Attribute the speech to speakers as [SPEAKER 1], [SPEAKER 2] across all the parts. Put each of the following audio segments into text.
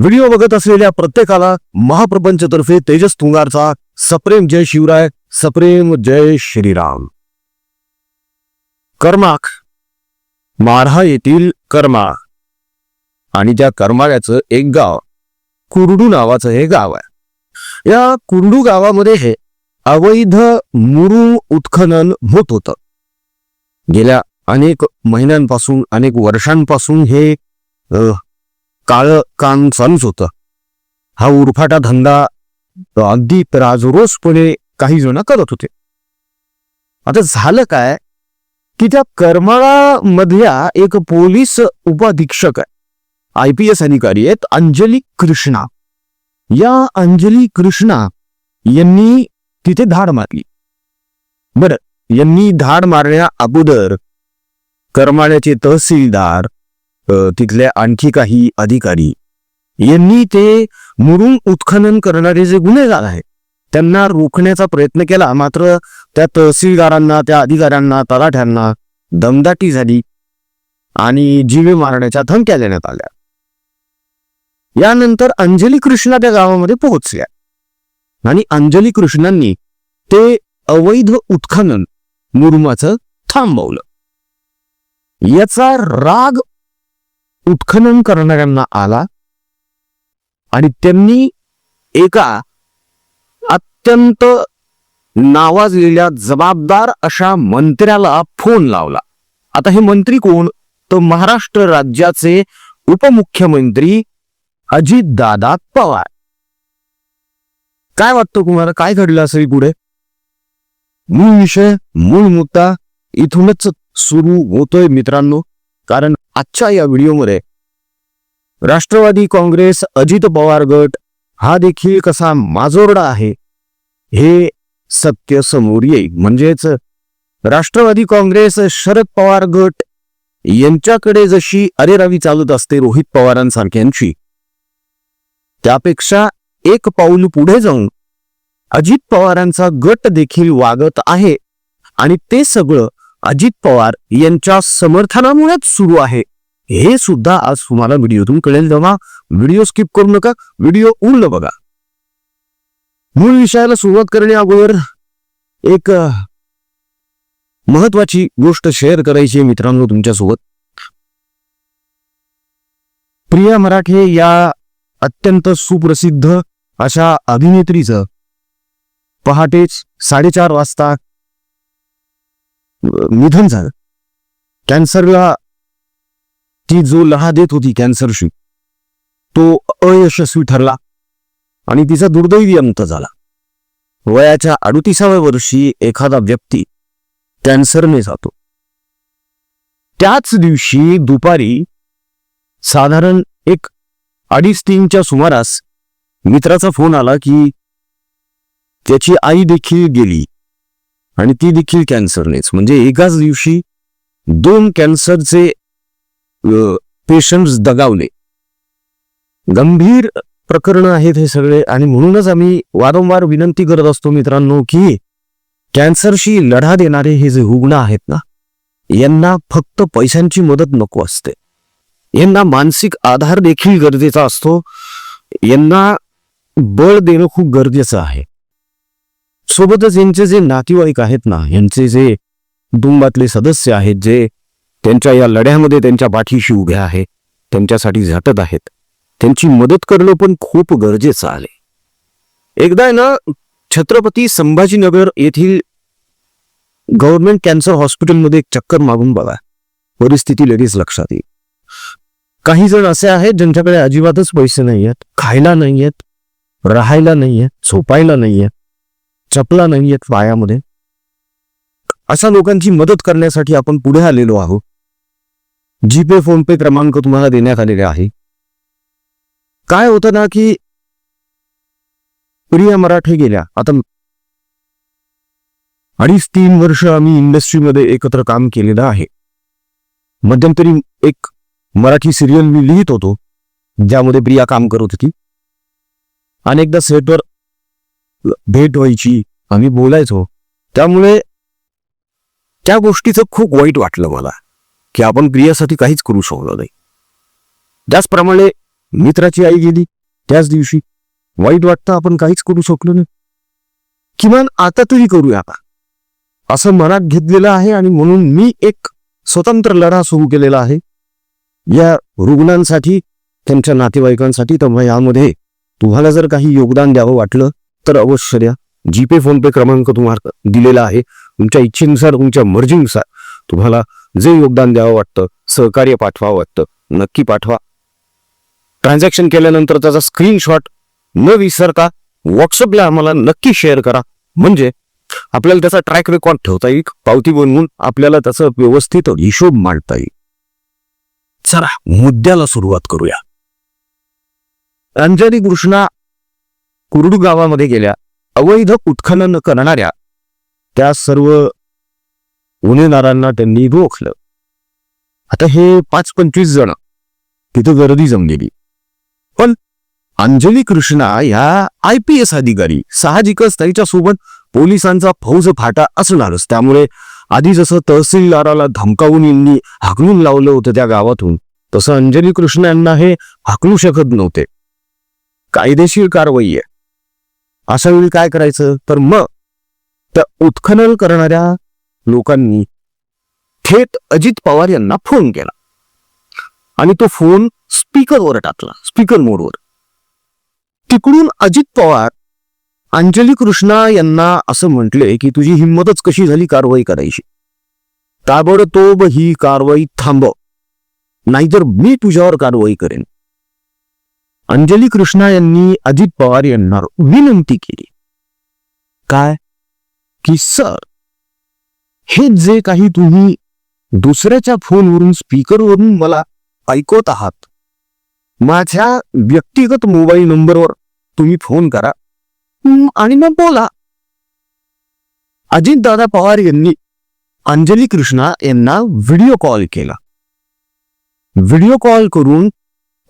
[SPEAKER 1] Video बघत असलेल्या प्रत्येकाला महाप्रपंचतर्फे तेजस तुंगारचा सप्रेम जय शिवराय सप्रेम जय श्रीराम. कर्माक मारहा येथील कर्मा. आणि त्या कर्माळ्याचं एक गाव कुरडू नावाचं हे गाव आहे. या कुरडू गावामध्ये हे अवैध मुरु उत्खनन होत होतं. गेल्या अनेक महिन्यांपासून अनेक वर्षांपासून हे काळं काम चालूच होतं. हा उरफाटा धंदा अगदी राजरोसपणे काही जण करत होते. आता झालं काय? की त्या करमाळा मधल्या एक पोलीस उपाधीक्षक आहे. आय पी एस अधिकारी आहेत अंजली कृष्णा. या अंजली कृष्णा यांनी तिथे धाड मारली. बर यांनी धाड मारण्या अगोदर करमाळ्याचे तहसीलदार तिथल्या आणखी काही अधिकारी. यांनी ते मुरुम उत्खनन करणारे जे गुन्हेगार आहेत त्यांना रोखण्याचा प्रयत्न केला. मात्र त्या तहसीलदारांना त्या अधिकाऱ्यांना तलाठ्यांना दमदाटी झाली आणि जीवे मारण्याच्या धमक्या देण्यात आल्या. यानंतर अंजली कृष्णा त्या गावामध्ये पोहोचल्या आणि अंजली कृष्णांनी ते अवैध उत्खनन मुरुमाचं थांबवलं. याचा राग उत्खनन करणाऱ्यांना आला. आणि त्यांनी एका अत्यंत नावाजलेल्या जबाबदार अशा मंत्र्याला फोन लावला. आता हे मंत्री कोण? तर महाराष्ट्र राज्याचे उपमुख्यमंत्री अजितदादा पवार. काय वाटतं तुम्हाला? काय घडलं असेल पुढे? मूळ विषय मूळ मुद्दा इथूनच सुरू होतोय मित्रांनो. कारण आजच्या या व्हिडिओमध्ये राष्ट्रवादी काँग्रेस अजित पवार गट हा देखील कसा माजोरडा आहे हे सत्य समोर येईल. म्हणजेच राष्ट्रवादी काँग्रेस शरद पवार गट यांच्याकडे जशी अरेरावी चालत असते रोहित पवारांसारख्यांची त्यापेक्षा एक पाऊल पुढे जाऊन अजित पवारांचा गट देखील वागत आहे आणि ते सगळं अजित पवार यांच्या समर्थनामुळेच सुरू आहे. हे सुद्धा आज तुम्हाला व्हिडिओतून कळेल. तेव्हा व्हिडिओ स्किप करू नका व्हिडिओ उरलं बघा. मूळ विषयाला सुरुवात करण्या अगोदर एक महत्वाची गोष्ट शेअर करायची मित्रांनो तुमच्यासोबत. प्रिया मराठे या अत्यंत सुप्रसिद्ध अशा अभिनेत्रीचं पहाटेच साडेचार वाजता निधन झालं. कॅन्सरला ती जो लढा देत होती कॅन्सरशी तो अयशस्वी ठरला आणि तिचा दुर्दैवी अंत झाला. वयाच्या अडुतीसाव्या वर्षी एखादा व्यक्ती कॅन्सरने जातो. त्याच दिवशी दुपारी साधारण एक अडीच तीनच्या सुमारास मित्राचा फोन आला की त्याची आई देखील गेली. आणि ती देखील कॅन्सरनेच. म्हणजे एकाच दिवशी दोन कॅन्सरचे पेशंट्स दगावले. गंभीर प्रकरण आहेत हे सगळे आणि म्हणूनच आम्ही वारंवार विनंती करत असतो मित्रांनो की कॅन्सरशी लढा देणारे हे जे रुग्ण आहेत ना यांना फक्त पैशांची मदत नको असते. यांना मानसिक आधार देखील गरजेचा असतो. यांना बळ देणं खूप गरजेचं आहे. सोबतच यांचे जे नातेवाईक आहेत ना यांचे जे कुटुंबातले सदस्य आहेत जे त्यांच्या या लढ्यामध्ये त्यांच्या पाठीशी उभे आहे त्यांच्यासाठी झटत आहेत त्यांची मदत करणं पण खूप गरजेचं आहे. एकदा ना छत्रपती संभाजीनगर येथील गव्हर्नमेंट कॅन्सर हॉस्पिटलमध्ये एक चक्कर मागून बघा परिस्थिती लगेच लक्षात येईल. काही जण असे आहेत ज्यांच्याकडे अजिबातच पैसे नाही आहेत खायला नाही आहेत राहायला नाही आहेत झोपायला नाही आहेत चपला नाही आहेत पायामध्ये. अशा लोकांची मदत करण्यासाठी आपण पुढे आलेलो आहोत. जीपे फोन पे क्रमांक तुम्हाला देण्यात आलेले आहे. काय होतं ना की प्रिया मराठे गेल्या. आता अडीच तीन वर्ष आम्ही इंडस्ट्रीमध्ये एकत्र काम केलेलं आहे. मध्यंतरी एक मराठी सिरियल मी लिहित होतो ज्यामध्ये प्रिया काम करत होती. अनेकदा सेटवर भेट व्हायची आम्ही बोलायचो. त्यामुळे त्या गोष्टीचं खूप वाईट वाटलं मला की आपण प्रियासाठी काहीच करू शकलो नाही. त्याचप्रमाणे मित्राची आई गेली त्याच दिवशी. वाईट वाटतं आपण काहीच करू शकलो नाही. किमान आता तरी करूया का असं मनात घेतलेलं आहे आणि म्हणून मी एक स्वतंत्र लढा सुरू केलेला आहे. या रुग्णांसाठी त्यांच्या नातेवाईकांसाठी तर यामध्ये तुम्हाला जर काही योगदान द्यावं वाटलं तर अवश्य द्या. जीपे फोनपे क्रमांक तुम्हाला दिलेला आहे. तुमच्या इच्छेनुसार तुमच्या मर्जीनुसार तुम्हाला जे योगदान द्यावं वाटतं सहकार्य पाठवावं वाटतं नक्की पाठवा. ट्रान्झॅक्शन केल्यानंतर त्याचा स्क्रीनशॉट न विसरता व्हॉट्सअपला आम्हाला नक्की शेअर करा. म्हणजे आपल्याला त्याचा ट्रॅक रेकॉर्ड ठेवता येईल पावती बनवून आपल्याला त्याचा व्यवस्थित हिशोब मांडता येईल. चला मुद्द्याला सुरुवात करूया. अंजनी कृष्णा कुरडू गावामध्ये गेल्या अवैध उत्खनन करणाऱ्या त्या सर्व गुन्हेगारांना त्यांनी रोखलं. आता हे पाच पंचवीस जण तिथं गर्दी जमलेली. पण अंजली कृष्णा ह्या आय पी एस अधिकारी साहजिकच त्यांच्यासोबत पोलिसांचा फौज फाटा असणारच. त्यामुळे आधी जसं तहसीलदाराला धमकावून यांनी हाकलून लावलं होतं त्या गावातून तसं अंजली कृष्ण यांना हे हाकलू शकत नव्हते. कायदेशीर कारवाई आहे. अशा वेळी काय करायचं? तर मग त्या उत्खनन करणाऱ्या लोकांनी थेट अजित पवार यांना फोन केला. आणि तो फोन स्पीकरवर टाकला स्पीकर मोडवर. तिकडून अजित पवार अंजली कृष्णा यांना असं म्हटले की तुझी हिंमतच कशी झाली कारवाई करायची? ताबडतोब ही कारवाई थांबव. नाहीतर मी तुझ्यावर कारवाई करेन. अंजली कृष्णा यांनी अजित पवार यांना विनंती केली. काय? की सर हे जे काही तुम्ही दुसऱ्याच्या फोनवरून स्पीकरवरून मला ऐकवत आहात माझ्या व्यक्तिगत मोबाईल नंबरवर तुम्ही फोन करा आणि मग बोला. अजितदादा पवार यांनी अंजली कृष्णा यांना व्हिडिओ कॉल केला. व्हिडिओ कॉल करून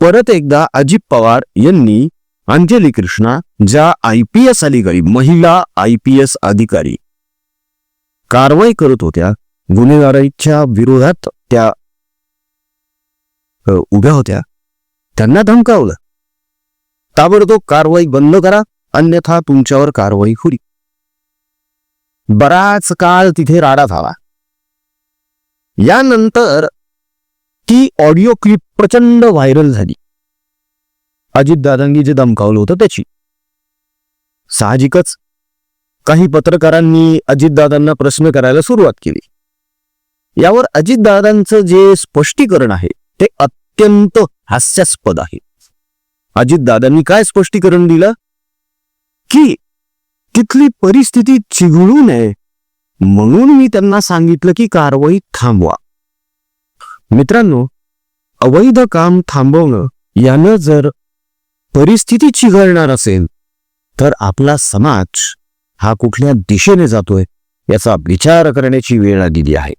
[SPEAKER 1] परत एकदा अजित पवार यांनी अंजली कृष्णा ज्या आय पी एस अधिकारी महिला आय पी एस अधिकारी कारवाई करत होत्या गुन्हेगारांच्या विरोधात त्या उभ्या होत्या. त्यांना धमकावलं. ताबडतोब कारवाई बंद करा अन्यथा तुमच्यावर कारवाई होईल. बराच काळ तिथे राडा झाला. यानंतर ती ऑडिओ क्लिप प्रचंड व्हायरल झाली. अजित दादांनी जे दमकावलं होतं त्याची. साहजिकच काही पत्रकारांनी अजितदादांना प्रश्न करायला सुरुवात केली. यावर अजितदादांचं जे स्पष्टीकरण आहे ते अत्यंत हास्यास्पद आहे. अजितदादांनी काय स्पष्टीकरण दिलं? की तिथली परिस्थिती चिघळू नये म्हणून मी त्यांना सांगितलं की कारवाई थांबवा. मित्रांनो अवैध काम थांबवणं यानं जर परिस्थिती चिघळणार असेल तर आपला समाज हा कुठल्या दिशेने जातोय याचा विचार करण्याची वेळ आलेली आहे.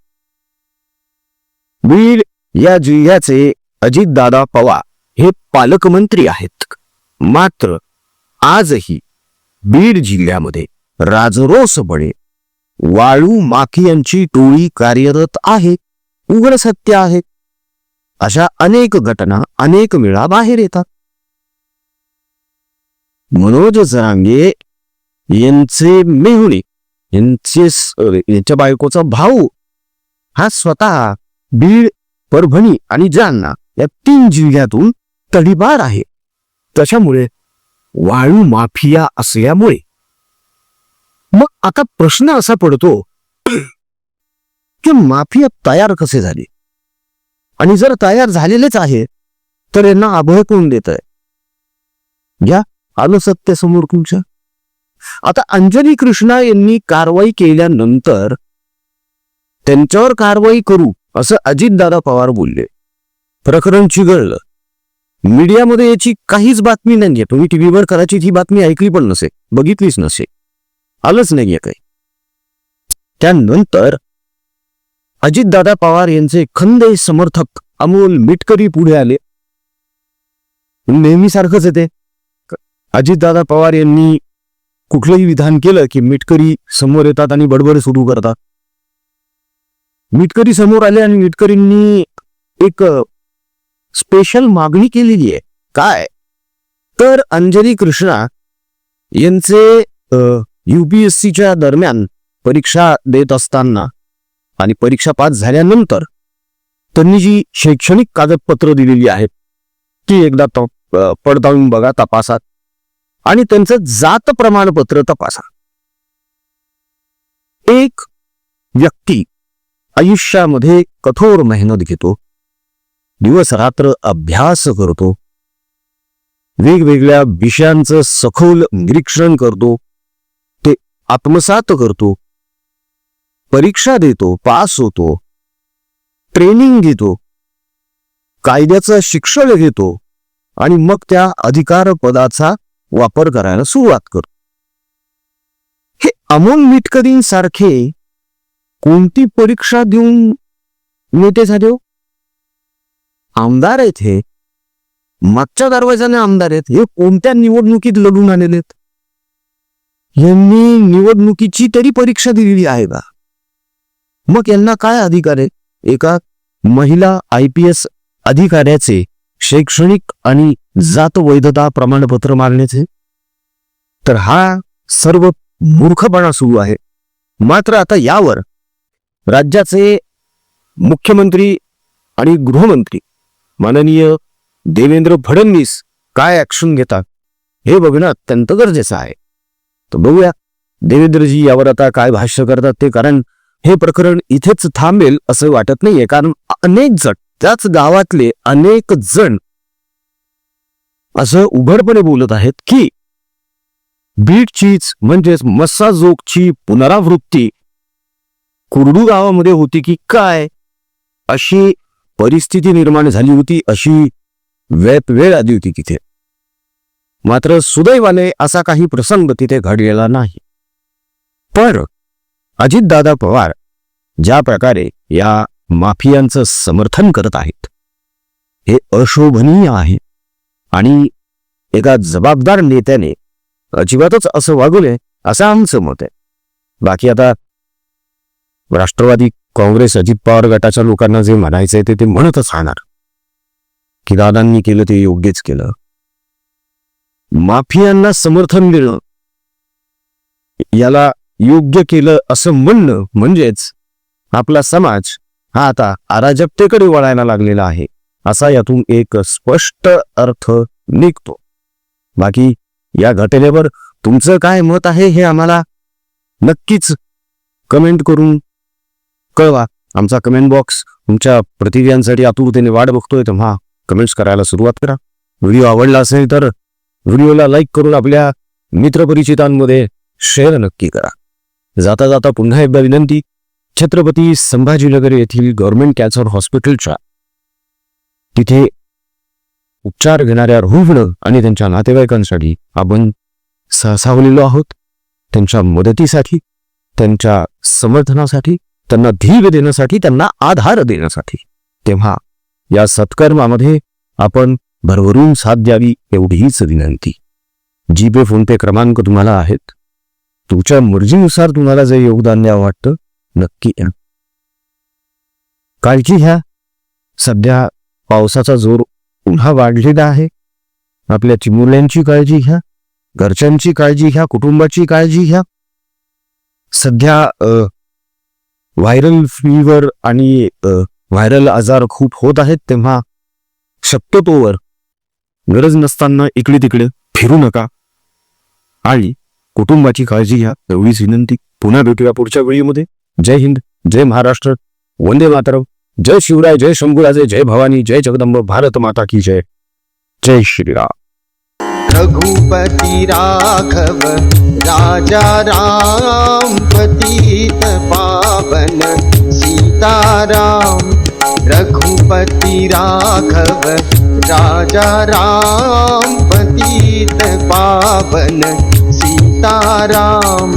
[SPEAKER 1] बीड या जिल्ह्याचे अजितदादा पवार हे पालकमंत्री आहेत. मात्र आजही बीड जिल्ह्यामध्ये राजरोसपणे वाळू माखियांची टोळी कार्यरत आहे. उघड सत्य आहे. अशा अनेक घटना अनेक वेळा बाहेर येतात. मनोज जरांगे यांचे मेहुणे यांचे यांच्या बायकोचा भाऊ हा स्वतः बीड परभणी आणि जालना या तीन जिल्ह्यातून तडीबार आहे. त्याच्यामुळे वाळू माफिया असल्यामुळे. मग आता प्रश्न असा पडतो की माफिया तयार कसे झाले? आणि जर तयार झालेलेच आहे तर यांना अभय कोण देत आहे? घ्या आलं सत्य समोर तुमच्या. आता अंजली कृष्णा यांनी कारवाई केल्यानंतर त्यांच्यावर कारवाई करू असं अजितदादा पवार बोलले. प्रकरण चिघळलं मीडियामध्ये याची काहीच बातमी नाहीये. तुम्ही टीव्हीवर कदाचित ही बातमी ऐकली पण नसे बघितलीच नसे आलंच नाहीये काही. त्यानंतर अजितदादा पवार यांचे खंदे समर्थक अमोल मिटकरी पुढे आले. नेहमीसारखंच येते अजितदादा पवार यांनी कुठलंही विधान केलं की मिटकरी समोर येतात आणि बडबड सुरू करतात. मिटकरी समोर आले आणि मिटकरींनी एक स्पेशल मागणी केलेली आहे. काय? तर अंजली कृष्णा यांचे युपीएससीच्या दरम्यान परीक्षा देत असताना आणि परीक्षा पास झाल्यानंतर त्यांनी जी शैक्षणिक कागदपत्र दिलेली आहेत ती एकदा पडताळून बघा तपासात आणि त्यांचं जात प्रमाणपत्र तपासा. एक व्यक्ती आयुष्यामध्ये कठोर मेहनत घेतो दिवस रात्र अभ्यास करतो वेगवेगळ्या विषयांचं सखोल निरीक्षण करतो ते आत्मसात करतो परीक्षा देतो पास होतो ट्रेनिंग घेतो कायद्याचं शिक्षण घेतो आणि मग त्या अधिकार पदाचा वापर करायला सुरुवात करतो. हे अमोल मिटकरींसारखे कोणती परीक्षा देऊन नेते झाले हो? आमदार आहेत हे. मागच्या दरवाजाने आमदार आहेत. हे कोणत्या निवडणुकीत लढून आलेले आहेत? यांनी निवडणुकीची तरी परीक्षा दिलेली आहे का? मग यांना काय अधिकार आहे एका महिला आय पी एस अधिकाऱ्याचे शैक्षणिक आणि जात वैधता प्रमाणपत्र मागण्याचे? तर हा सर्व मूर्खपणा सुरू आहे. मात्र आता यावर राज्याचे मुख्यमंत्री आणि गृहमंत्री माननीय देवेंद्र फडणवीस काय ऍक्शन घेतात हे बघणं अत्यंत गरजेचं आहे. तर बघूया देवेंद्रजी यावर आता काय भाष्य करतात ते कारण हे प्रकरण इथेच थांबेल असं वाटत नाहीये. कारण अनेक जण त्याच गावातले अनेक जण असं उघडपणे बोलत आहेत की बीटचीच म्हणजेच मस्साजोगची पुनरावृत्ती कुर्डू गावामध्ये होती की काय अशी परिस्थिती निर्माण झाली होती अशी वेप वेळ आली होती तिथे. मात्र सुदैवाने असा काही प्रसंग तिथे घडलेला नाही. पर अजितदादा पवार ज्या प्रकारे या माफियांचं समर्थन करत आहेत हे अशोभनीय आहे. आणि एका जबाबदार नेत्याने अजिबातच असं वागू नये असं आमचं मत आहे. बाकी आता राष्ट्रवादी काँग्रेस अजित पवार गटाच्या लोकांना जे म्हणायचंय ते ते म्हणतच राहणार. की दादांनी केलं ते योग्यच केलं. माफियांना समर्थन देणं याला योग्य केलं असं म्हणणं म्हणजेच आपला समाज हा आता अराजकतेकडे वळायला लागलेला आहे असा यातून एक स्पष्ट अर्थ निघतो. बाकी या घटनेवर तुमचं काय मत आहे हे आम्हाला नक्कीच कमेंट करून कळवा. आमचा कमेंट बॉक्स तुमच्या प्रतिक्रियांसाठी आतुरतेने वाट बघतोय तेव्हा कमेंट्स करायला सुरुवात करा. व्हिडिओ आवडला असेल तर व्हिडिओला लाईक करून आपल्या मित्रपरिचितांमध्ये शेअर नक्की करा. जाता जाता पुन्हा एकदा विनंती छत्रपती संभाजीनगर येथील गव्हर्नमेंट कॅन्सर हॉस्पिटलच्या तिथे उपचार घेणाऱ्या रुग्ण आणि त्यांच्या नातेवाईकांसाठी आपण सहसावलेलो आहोत. त्यांच्या मदतीसाठी त्यांच्या समर्थनासाठी त्यांना धीर देण्यासाठी त्यांना आधार देण्यासाठी. तेव्हा या सत्कर्मामध्ये आपण भरभरून साथ द्यावी एवढीच विनंती. जीपे फोनपे क्रमांक तुम्हाला आहेत तुमच्या मर्जीनुसार तुम्हाला जे योगदान द्यावं वाटतं नक्की या. काळजी घ्या. सध्या पावसाचा जोर पुन्हा वाढलेला आहे. आपल्या चिमुरल्यांची काळजी घ्या. घरच्यांची काळजी घ्या. कुटुंबाची काळजी घ्या. सध्या व्हायरल फीवर आणि व्हायरल आजार खूप होत आहेत तेव्हा शक्यतोवर गरज नसताना इकडे तिकडे फिरू नका. आणि कुटुंबाची काळजी घ्या. एवढीच विनंती. पुन्हा भेटूया पुढच्या वेळीमध्ये जय हिंद जय महाराष्ट्र. वंदे मातरम. जय शिवराय जय शंभूराजे जय भवानी जय जगदंब. भारत माता की जय. जय श्रीराम.
[SPEAKER 2] रघुपति राघव राजा राम पतित पावन सीताराम। रघुपति राघव राजा राम पतित पावन। सीताराम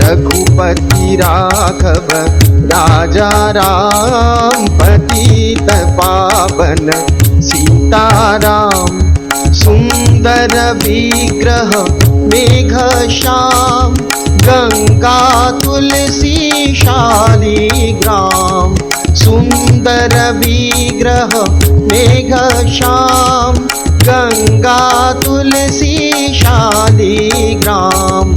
[SPEAKER 2] रघुपति राघव राजा राम पतित पावन। सीताराम सुन्दर विग्रह मेघ श्याम गङ्गा तुलसी शालिग्राम सुन्दर विग्रह मेघ श्याम गंगा तुलसी शादी ग्राम